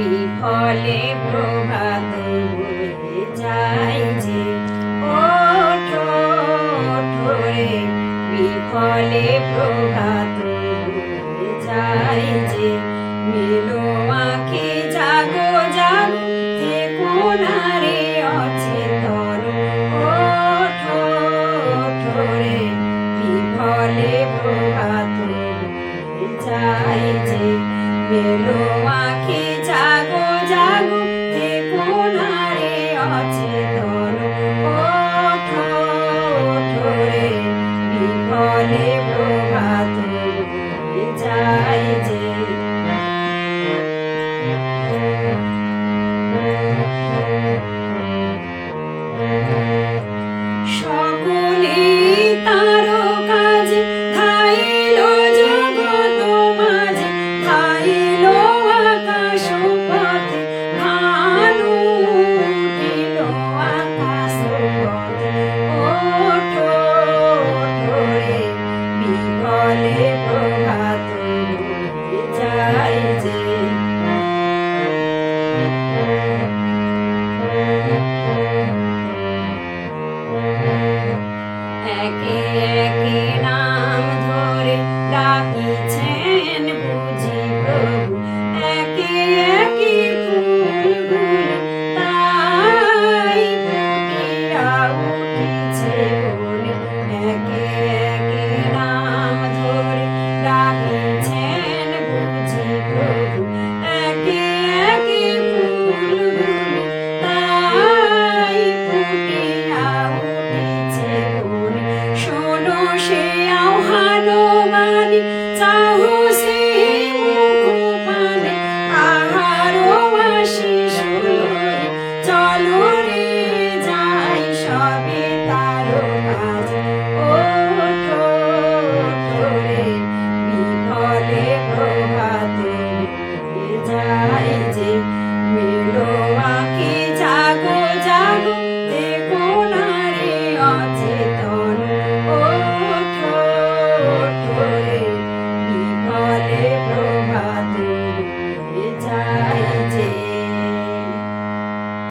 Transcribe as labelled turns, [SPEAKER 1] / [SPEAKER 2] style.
[SPEAKER 1] বিফলে প্রভাত যায় যে। ওঠো ওঠো রে, বিফলে প্রভাত যায় যে। মিলো আঁকে জাগো জাগো যে কোনারে অচেতন। ওঠো ওঠো রে, বিফলে প্রভাত যায় যে। মিলো I. একে একে নাম ধরে ডাক चालू